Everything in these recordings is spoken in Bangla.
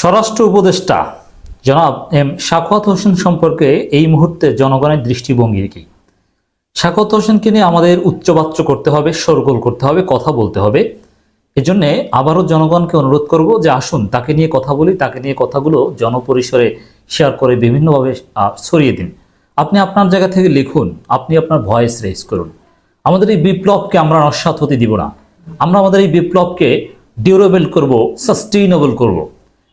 স্বরাষ্ট্র উপদেষ্টা জনাব এম শাকওয়াত হোসেন সম্পর্কে এই মুহূর্তে জনগণের দৃষ্টিভঙ্গি কি? শাকওয়াত হোসেনকে নিয়ে আমাদের উচ্চবাচ্য করতে হবে, শোরগোল করতে হবে, কথা বলতে হবে। এজন্য আবারও জনগণকে অনুরোধ করব যে আসুন, তাকে নিয়ে কথা বলি, তাকে নিয়ে কথাগুলো জনপরিসরে শেয়ার করে বিভিন্নভাবে ছড়িয়ে দিন। আপনি আপনার জায়গা থেকে লিখুন, আপনি আপনার ভয়েস রেজ করুন। আমাদের এই বিপ্লবকে আমরা নস্বাত হতে দিব না। আমরা আমাদের এই বিপ্লবকে ডিউরেবল করব সাস্টেইনেবল করব।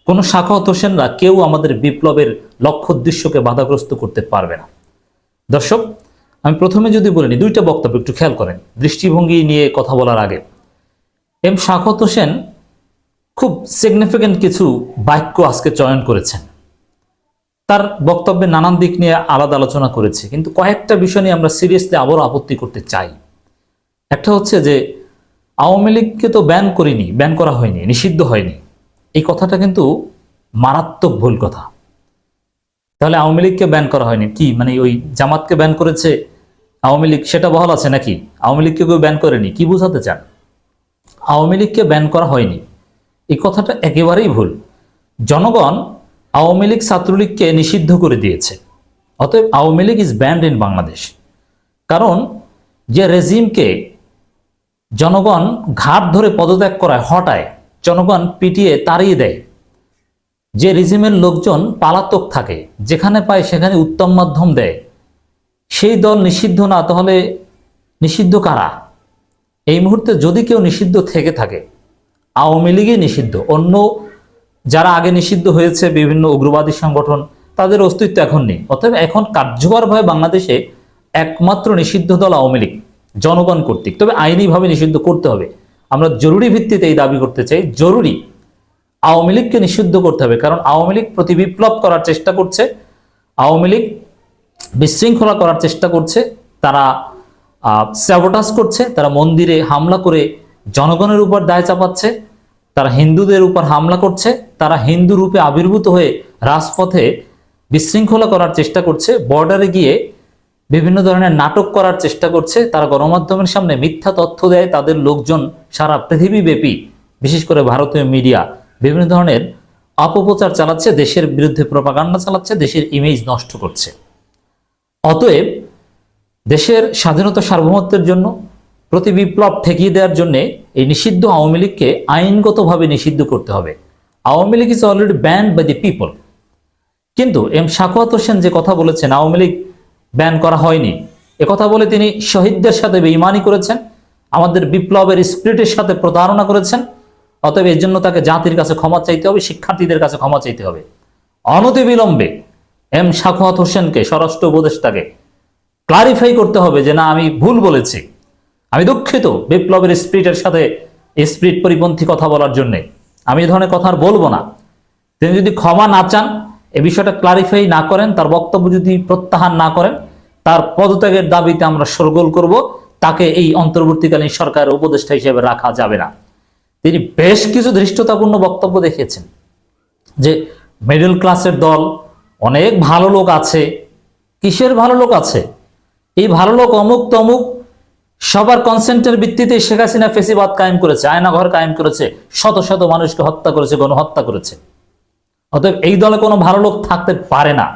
কোনো শাখাওয়াত হোসেনরা কেউ আমাদের বিপ্লবের লক্ষ্য উদ্দেশ্যকে বাধাগ্রস্ত করতে পারবে না। দর্শক, আমি প্রথমে যদি বলে নিই, দুইটা বক্তব্য একটু খেয়াল করেন, দৃষ্টিভঙ্গি নিয়ে কথা বলার আগে। এম শাকত হোসেন খুব সিগনিফিক্যান্ট কিছু বাক্য আজকে চয়ন করেছেন। তার বক্তব্যে নানান দিক নিয়ে আলাদা আলোচনা করেছে, কিন্তু কয়েকটা বিষয় নিয়ে আমরা সিরিয়াসলি আবারও আপত্তি করতে চাই। একটা হচ্ছে যে, আওয়ামী লীগকে তো ব্যান করিনি ব্যান করা হয়নি, নিষিদ্ধ হয়নি। এই কথাটা কিন্তু মারাত্মক ভুল কথা। তাহলে আওয়ামী লীগকে ব্যান করা হয়নি। কি? মানে ওই জামাতকে ব্যান করেছে আওয়ামী লীগ, সেটা বহাল আছে নাকি? আওয়ামী লীগকে কেউ ব্যান করেনি, কি বোঝাতে চান? আওয়ামী লীগকে ব্যান করা হয়নি। এই কথাটা একেবারেই ভুল। জনগণ আওয়ামী লীগ ছাত্রলীগকে নিষিদ্ধ করে দিয়েছে। অতএব Awami League is banned in Bangladesh কারণ যে রেজিমকে জনগণ ঘাট ধরে পদত্যাগ করায়, হটায় জনগণ পিটিয়ে তাড়িয়ে দেয়। যে রেজিমের লোকজন পালাতক থাকে, যেখানে পায় সেখানে উত্তম মাধ্যম দেয়। সেই দল নিষিদ্ধ না, তাহলে নিষিদ্ধ কারা? এই মুহূর্তে যদি কেউ নিষিদ্ধ থেকে থাকে, আওয়ামী লীগই নিষিদ্ধ। অন্য যারা আগে নিষিদ্ধ হয়েছে, বিভিন্ন উগ্রবাদী সংগঠন, তাদের অস্তিত্ব এখন নেই। অতএব এখন কার্যকরভাবে বাংলাদেশে একমাত্র নিষিদ্ধ দল আওয়ামী লীগ, জনগণ কর্তৃক। তবে আইনিভাবে নিষিদ্ধ করতে হবে। আমরা জরুরি ভিত্তিতে এই দাবি করতে চাই, জরুরি। আওয়ামী লীগকে নিষিদ্ধ করতে হবে, কারণ আওয়ামী লীগ প্রতি বিপ্লব করার চেষ্টা করছে, আওয়ামী লীগ বিশৃঙ্খলা করার চেষ্টা করছে, তারা স্যাবোটাস করছে, তারা মন্দিরে হামলা করে জনগণের উপর দায় চাপাচ্ছে, তারা হিন্দুদের উপর হামলা করছে, তারা হিন্দু রূপে আবির্ভূত হয়ে রাজপথে বিশৃঙ্খলা করার চেষ্টা করছে বর্ডারে গিয়ে বিভিন্ন ধরনের নাটক করার চেষ্টা করছে, তারা গণমাধ্যমের সামনে মিথ্যা তথ্য দেয়, তাদের লোকজন সারা পৃথিবীব্যাপী, বিশেষ করে ভারতীয় মিডিয়া, বিভিন্ন ধরনের অপপ্রচার চালাচ্ছে, দেশের বিরুদ্ধে প্রপাগান্ডা চালাচ্ছে, দেশের ইমেজ নষ্ট করছে। অতএব দেশের স্বাধীনতা সার্বভৌমত্বের জন্য, প্রতি বিপ্লব ঠেকিয়ে দেওয়ার জন্য এই নিষিদ্ধ আওয়ামী লীগকে আইনগতভাবে নিষিদ্ধ করতে হবে। Awami League is already banned by the people কিন্তু এম শাকুয়াত হোসেন যে কথা বলেছেন, আওয়ামী লীগ ব্যান করা হয়নি। কথা বলে তিনি শহীদদের সাথে বেইমানি করেছেন, আমাদের বিপ্লবের স্পিরিটের সাথে প্রতারণা করেছেন, অতএব এর জন্য তাকে জাতির কাছে ক্ষমা চাইতে হবে, শিক্ষার্থীদের কাছে ক্ষমা চাইতে হবে। অনতিবিলম্বে এম শাকুয়াত হোসেনকে, স্বরাষ্ট্র উপদেষ্টাকে ক্লারিফাই করতে হবে যে না, আমি ভুল বলেছি। আমি দুঃখিত বিপ্লবের স্পিরিটের সাথে স্পিরিট পরিপন্থী কথা বলার জন্যে। আমি এ ধরনের কথা আর বলব না। তিনি যদি ক্ষমা না চান, এ বিষয়টা ক্লারিফাই না করেন, তার বক্তব্য যদি প্রত্যাহার না করেন তার পদত্যাগের দাবিতে আমরা সরগোল করব। তাকে এই অন্তর্বর্তীকালীন সরকারের উপদেষ্টা হিসেবে রাখা যাবে না। তিনি বেশ কিছু ধৃষ্টতাপূর্ণ বক্তব্য দেখিয়েছেন যে মিডল ক্লাসের দল অনেক ভালো লোক আছে। কিসের ভালো লোক আছে? এই ভালো লোক অমুক তমুক সবার কনসেন্টের ভিত্তিতে শেখ হাসিনা ফেসিবাদ কায়েম করেছে, আয়নাঘর কায়েম করেছে, শত শত মানুষকে হত্যা করেছে, গণহত্যা করেছে। অতএব এই দলে কোনো ভালো লোক থাকতে পারে না।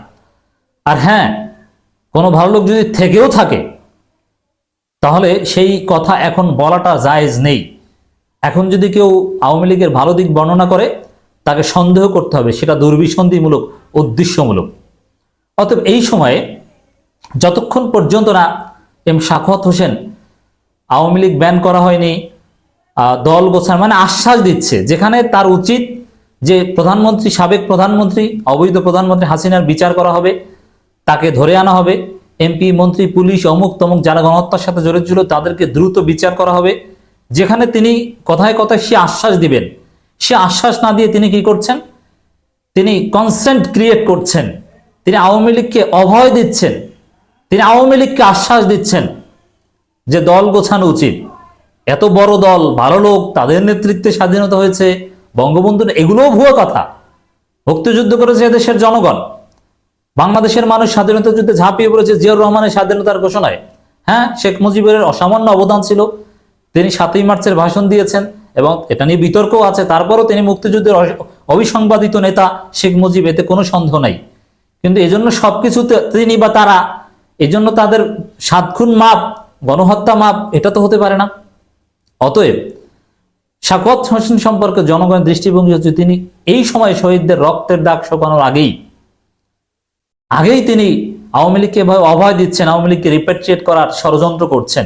আর হ্যাঁ কোনো ভালো লোক যদি থেকেও থাকে, তাহলে সেই কথা এখন বলাটা জায়েজ নেই। এখন যদি কেউ আওয়ামী লীগের ভালো দিক বর্ণনা করে, তাকে সন্দেহ করতে হবে, সেটা দুর্বিসন্ধিমূলক, উদ্দেশ্যমূলক। অতএব এই সময়ে যতক্ষণ পর্যন্ত না এম শাখত হোসেন আওয়ামী লীগ ব্যান করা হয়নি দল গোছান মানে আশ্বাস দিচ্ছে, যেখানে তার উচিত যে প্রধানমন্ত্রী, সাবেক প্রধানমন্ত্রী, অবৈধ প্রধানমন্ত্রী হাসিনার বিচার করা হবে তাকে ধরে আনা হবে। এমপি, মন্ত্রী, পুলিশ, অমুক তমুক যারা গণহত্যার সাথে জড়িত ছিল তাদেরকে দ্রুত বিচার করা হবে। যেখানে তিনি কথায় কথায় সে আশ্বাস দিবেন। সে আশ্বাস না দিয়ে তিনি কি করছেন? তিনি কনসেন্ট ক্রিয়েট করছেন। তিনি আওয়ামী লীগকে অভয় দিচ্ছেন। তিনি আওয়ামী লীগকে আশ্বাস দিচ্ছেন যে দল গোছানো উচিত। এত বড় দল, ভালো লোক, তাদের নেতৃত্বে স্বাধীনতা হয়েছে। বঙ্গবন্ধু এগুলোও ভুয়ো কথা। মুক্তিযুদ্ধ করেছে এদেশের জনগণ। বাংলাদেশের মানুষ স্বাধীনতা যুদ্ধে ঝাঁপিয়ে পড়েছে জিয়াউর রহমানের স্বাধীনতার ঘোষণায়। হ্যাঁ শেখ মুজিবের অসামান্য অবদান ছিল। তিনি সাতই মার্চের ভাষণ দিয়েছেন এবং এটা নিয়ে বিতর্কও আছে। তারপরও তিনি মুক্তিযুদ্ধের অবিসংবাদিত নেতা শেখ মুজিব, এতে কোনো সন্দেহ নাই। কিন্তু এজন্য সবকিছুতে তিনি বা তারা, এজন্য তাদের সাত খুন মাপ, গণহত্যা মাপ, এটা তো হতে পারে না। অতএব শাকত হোসেন সম্পর্কে জনগণের দৃষ্টিভঙ্গি হচ্ছে তিনি এই সময় শহীদদের রক্তের দাগ শোকানোর আগেই আগেই তিনি আওয়ামী লীগকে অভয় দিচ্ছেন, আওয়ামী লীগকে রিপ্যাট্রিয়েট করার ষড়যন্ত্র করছেন।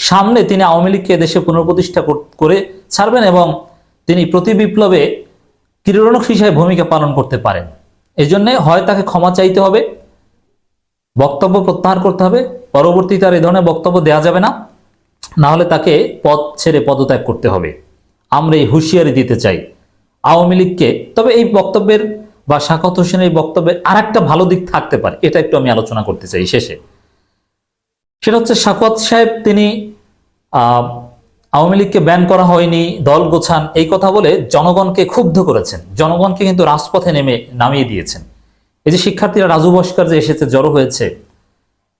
সামনে তিনি আওয়ামী লীগকে দেশে পুনঃপ্রতিষ্ঠা করে ছাড়বেন এবং তিনি প্রতি বিপ্লবে কিরণক হিসেবে ভূমিকা পালন করতে পারেন। এই জন্যে হয় তাকে ক্ষমা চাইতে হবে, বক্তব্য প্রত্যাহার করতে হবে, পরবর্তীতে আর এই ধরনের বক্তব্য দেওয়া যাবে না না হলে তাকে পদ ছেড়ে পদত্যাগ করতে হবে। আমরা এই হুঁশিয়ারি দিতে চাই আওয়ামী লীগকে। তবে এই বক্তব্যের বা শাকত হোসেনের এই বক্তব্যের আর একটা ভালো দিক থাকতে পারে, এটা একটু আমি আলোচনা করতে চাই শেষে। সেটা হচ্ছে শাকত সাহেব তিনি আওয়ামী লীগকে ব্যান করা হয়নি, দল গোছান, এই কথা বলে জনগণকে ক্ষুব্ধ করেছেন। জনগণকে কিন্তু রাজপথে নেমে, নামিয়ে দিয়েছেন। এই যে শিক্ষার্থীরা রাজু বস্কর যে এসেছে, জড়ো হয়েছে,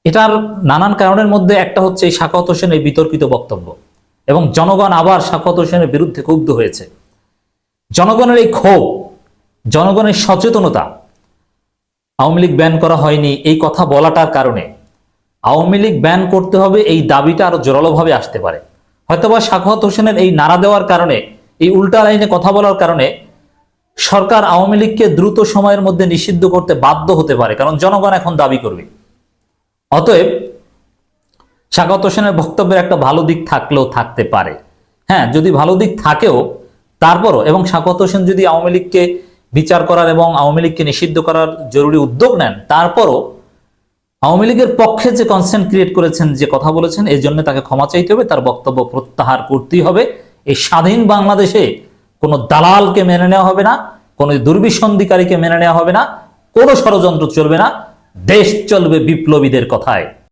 এটার নানান কারণের মধ্যে একটা হচ্ছে এই শাকত হোসেনের বিতর্কিত বক্তব্য এবং জনগণ আবার শাকত হোসেনের বিরুদ্ধে ক্ষুব্ধ হয়েছে। জনগণের এই ক্ষোভ জনগণের সচেতনতা। আওয়ামী লীগ ব্যান করা হয়নি এই কথা বলাটার কারণে। আওয়ামী লীগ ব্যান করতে হবে এই দাবিটা আরও জোরালোভাবে আসতে পারে। হয়তোবা শাকত হোসেনের এই নাড়া দেওয়ার কারণে, এই উল্টা লাইনে কথা বলার কারণে সরকার আওয়ামী লীগকে দ্রুত সময়ের মধ্যে নিষিদ্ধ করতে বাধ্য হতে পারে, কারণ জনগণ এখন দাবি করবে। অতএব স্বাগত হোসেনের বক্তব্যের একটা ভালো দিক থাকলেও থাকতে পারে। হ্যাঁ যদি ভালো দিক থাকেও, তারপরও এবং স্বাগত হোসেন যদি আওয়ামী লীগকে বিচার করার এবং আওয়ামী লীগকে নিষিদ্ধ করার জরুরি উদ্যোগ নেন, তারপরও আওয়ামী লীগের পক্ষে যে কনসেন্ট ক্রিয়েট করেছেন, যে কথা বলেছেন এই জন্য তাকে ক্ষমা চাইতে হবে, তার বক্তব্য প্রত্যাহার করতেই হবে। এই স্বাধীন বাংলাদেশে কোনো দালালকে মেনে নেওয়া হবে না, কোনো দুর্বিসন্ধিকারীকে মেনে নেওয়া হবে না, কোনো ষড়যন্ত্র চলবে না, দেশ চলবে বিপ্লবীদের কথায়।